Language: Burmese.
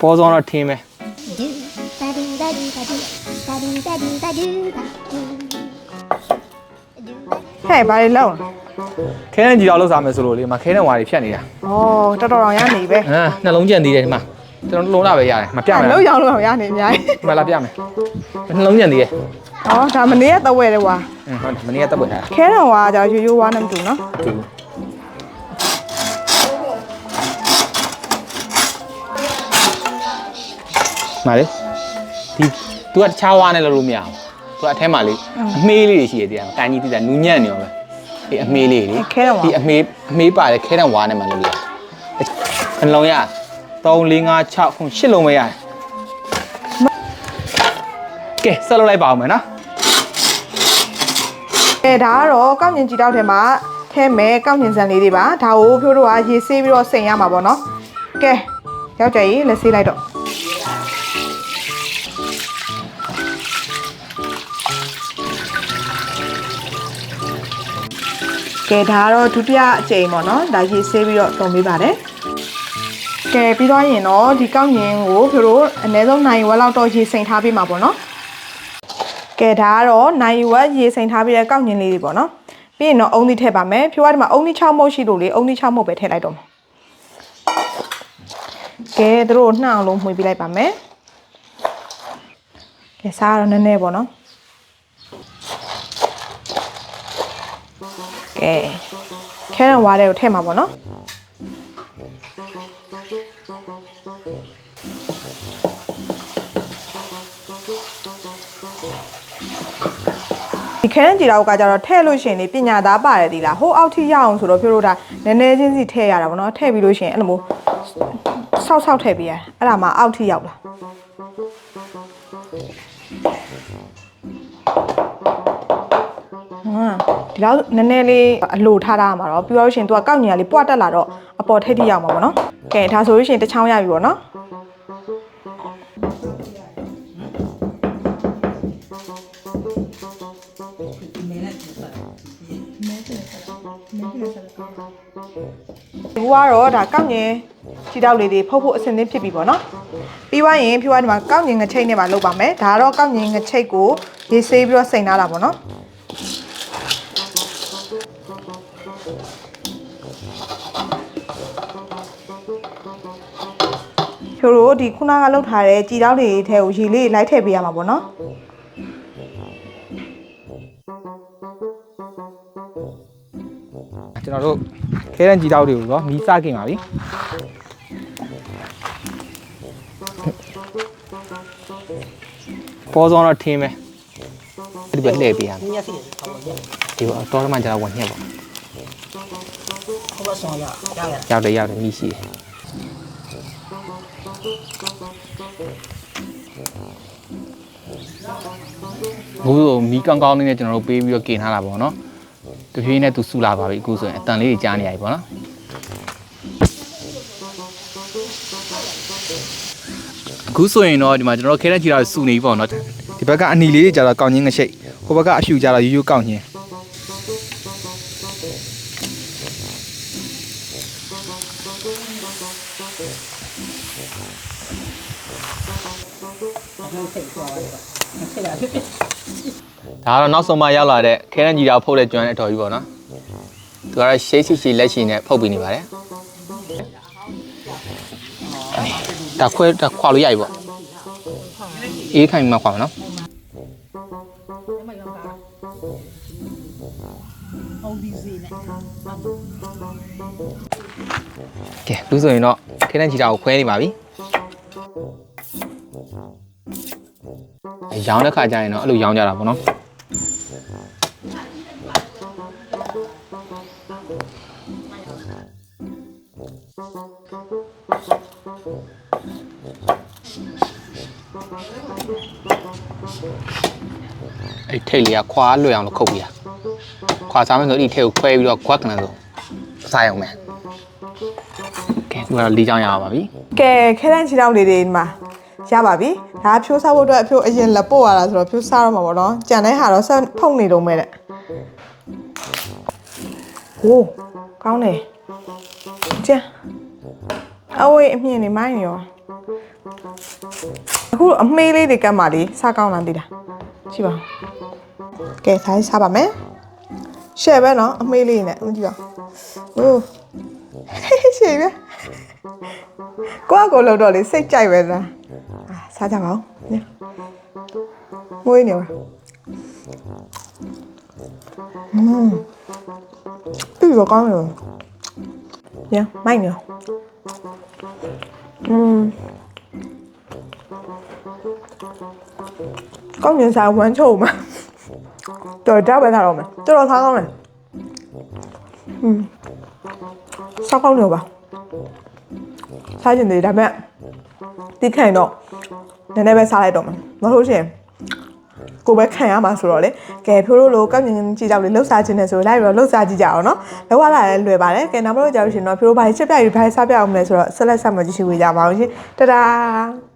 ပေါ်ဆောင်တော့ထင်းပဲ do ba do ba do ba do ba do ba do ba do ba do ဟဲ့ဘာတွေလောက်ခဲနဲ့ကြီးတော့လောက်စားမယ်ဆိုလို့လေမခဲနဲ့ဝါတွေဖြတ်နေတာဩတော်တော်တော်ရနေပဲဟမ်နှလုံးကျန်သေးတယ်ဒီမှာကျွန်တော်လုံးလာပဲရတယ်မပြမယ်လောက်ရောက်လို့ရနေအများကြီးမလာပြမယ်နှလုံးကျန်သေးတယ်ဩဒါမနေ့ကတဝဲတယ်ကွာဟမ်ဟုတ်တယ်မနေ့ကတက်ပွက်ထားတာခဲတော်ကကြာရိုးရိုးဝါးနဲ့မတူနော်တူ မာလေဒီ तू ကတခြားဝါနဲ့လုပ်လို့မရဘူး तू ကအထဲမှာလေအမေးလေးတွေရှိရတယ်တရားကန်ကြီးတိတာနူးညံ့နေရောပဲဒီအမေးလေးလေခဲတော်ဒီကအမေးအမေးပါတယ်ခဲတဲ့ဝါနဲ့မှလုပ်လို့ရတယ်အလုံးရ3 4 5 6ခု8လုံးပဲရတယ်ကဲဆက်လုပ်လိုက်ပါအောင်မယ်နော်အဲဒါကတော့ကောက်ညင်ကြည်တောက်ထဲမှာထဲမဲ့ကောက်ညင်စံလေးတွေပါဒါကိုဖြိုးတို့ကရေဆေးပြီးတော့စိန်ရမှာပေါ့နော်ကဲယောက်ျားကြီးလက်ဆေးလိုက်တော့ ကဲဒါကတော့ဒုတိယအကြိမ်ပေါ့နော်ဒါရေဆေးပြီးတော့တုံပေးပါတယ်ကဲပြီးတော့ရင်တော့ဒီကောက်ညင်ကိုဖြိုးတို့အနည်းဆုံးနိုင်ဝက်လောက်တော့ရေစိန်ထားပေးမှာပေါ့နော်ကဲဒါကတော့နိုင်ဝက်ရေစိန်ထားပြီးတဲ့ကောက်ညင်လေးတွေပေါ့နော်ပြီးရင်တော့အုံးသီးထည့်ပါမယ်ဖြိုးကဒီမှာအုံးသီး6မုတ်ရှိလို့လေအုံးသီး6မုတ်ပဲထည့်လိုက်တော့မှာကဲသူတို့ကိုနှောက်အောင်လုံးမှွေပေးလိုက်ပါမယ်ကဲစားတော့နည်းနည်းပေါ့နော် ကဲခဲရံဝါးတဲ့ကိုထည့်မှာပေါ့နော်ဒီခဲရံကြည်တော့ကကြတော့ထည့်လို့ရှရင်လေပညာသားပါတယ်ဒီလားဟိုအောက်ထိရအောင်ဆိုတော့ဖြိုးတို့ဒါနည်းနည်းချင်းစီထည့်ရတာပေါ့နော်ထည့်ပြီးလို့ရှရင်အဲ့လိုမျိုးဆောက်ဆောက်ထည့်ပေးရအဲ့ဒါမှအောက်ထိရောက်လာ ဒီလောက်နည်းနည်းလေးအလိုထားတာမှာတော့ပြီးတော့ရှင်သူကကောက်ညီရလေးပွားတက်လာတော့အပေါ်ထိပ်ထိရောက်မှာပေါ့နော်ကဲဒါဆိုလို့ရှင်တစ်ချောင်းရပြီပေါ့နော်ဒီကတော့ဒါကောက်ငင်ခြေတောက်လေးတွေဖုတ်ဖို့အဆင်သင့်ဖြစ်ပြီပေါ့နော်ပြီးသွားရင်ဖြူကဒီမှာကောက်ငင်ငချိတ်နဲ့ပါလုပ်ပါမယ်ဒါကတော့ကောက်ငင်ငချိတ်ကိုရေဆေးပြီးတော့စိန်ထားတာပေါ့နော် ဖြူတို့ဒီခုနကလှုပ်ထားတဲ့ကြည်တောက်တွေထဲကိုရေလေးလိုက်ထည့်ပေးရမှာပေါ့နော်ကျွန်တော်တို့ခဲတဲ့ကြီးတောက်တွေကိုတော့မီးစခင်ပါပြီပေါ်ဆောင်တော့ထင်းပဲ ဒီဘက်လှည့်ပေးရမယ်ညက်စီဟောညက်ဒီဘောတော်တော်မှကျတော့ဝင်ညက်ပါဟောဘဆောင်းရရရရောက်တယ်ရောက်တယ်မီးရှိတယ်အခုဆိုမီးကောင်းကောင်းလေးနဲ့ကျွန်တော်တို့ပေးပြီးတော့กินထားတာပေါ့နော်တဖြည်းဖြည်းနဲ့သူဆူလာပါပြီအခုဆိုရင်အတန်လေးတွေကြားနေရပြီပေါ့နော်အခုဆိုရင်တော့ဒီမှာကျွန်တော်တို့ခဲတဲ့ချီတာဆူနေပြီပေါ့နော်ဒီ ဘက်ကအနီလေးတွေကျတော့ကောင်းချင်းငရှိတ်ဟိုဘက်ကအဖြူကျတော့ရိုးရိုးကောင်းချင်းအောင်စိတ်သွားတယ်ဆက်ရဖြစ်ဖြစ်ဒါကတော့နောက်ဆုံးမှရောက်လာတဲ့ခဲတဲ့ချီတာဖုတ်တဲ့ကျွမ်းတဲ့အတော်ကြီးပေါ့နော်သူကတော့ရှေးရှိရှိလက်ရှိနဲ့ဖုတ်ပြီးနေပါတယ် ဒါခွဲဒါခွာလို့ရပြီပေါ့အေးခိုင်မှခွာမယ်နော်အောင်ဒီစီနဲ့ကဲလူဆိုရင်တော့ခဲတဲ့ချီတာကိုခွဲနေပါပြီအဲရောင်းတဲ့ခါကျရင်တော့အဲ့လိုရောင်းကြတာပေါ့နော် အဲ့ထိတ်လေးကခွာလွယ်အောင်လို့ခုတ်ပြတာခွာစားမယ်ဆိုဒီထိတ်ကိုခွဲပြီးတော့ခွက်ကနေဆိုစားရအောင်မယ်ကဲဒီကတော့လေးချောင်းရအောင်ပါပြီကဲခဲတန်းခြေတောက်လေးတွေဒီမှာရပါပြီဒါဖြိုးစားဖို့အတွက်အဖြိုးအရင်လက်ပို့ရတာဆိုတော့ဖြိုးစားတော့မှာပေါ့နော်ကြံတဲ့ဟာတော့ဆက်ဖုန်နေတော့မဲ့တဲ့ဟိုးကောင်းတယ်ကြံ အဝေးအမြင်နေမိုင်းရော အခုအမေးလေးတွေကတ်မှလေးစားကောင်းလားသိလားကြည့်ပါဦးကဲဒါလေးစားပါမယ်ရှယ်ပဲနော်အမေးလေးနဲ့ဦးကြည့်ပါဟိုးရှယ်ပဲကိုကကိုလို့တော့လေစိတ်ကြိုက်ပဲလားအာစားကြပါဦးညမွေးနေပါอืมဒီတော့ကောင်းတယ်ညမိုက်နေอืม ကောင်းကျင်စာဝမ်း ချုံမှာတော်တော့ပဲထားတော့မယ်တော်တော်ထားကောင်းတယ်อืมစားကောင်းတယ်ပါစားကျင်တယ်ဒါပေမဲ့တိခိုင်တော့နည်းနည်းပဲစားလိုက်တော့ ကိုယ်ပဲခံရမှာဆိုတော့လေကဲဖြိုးလို့လို့ကောက်ကျင်ကြည့်ကြောက်လေလှုပ်ရှားခြင်းနဲ့ဆိုလိုက်ပြီးတော့လှုပ်ရှားကြည့်ကြအောင်နော်လောက်လာလဲလွယ်ပါတယ်ကဲနောက်မလို့ကြာလို့ရှိရင်တော့ဖြိုးဘာချက်ပြပြီးဘာစားပြအောင်မလဲဆိုတော့ဆက်လက်ဆက်မကြည့်ရှုဝေးကြပါအောင်ရှင်တဒါ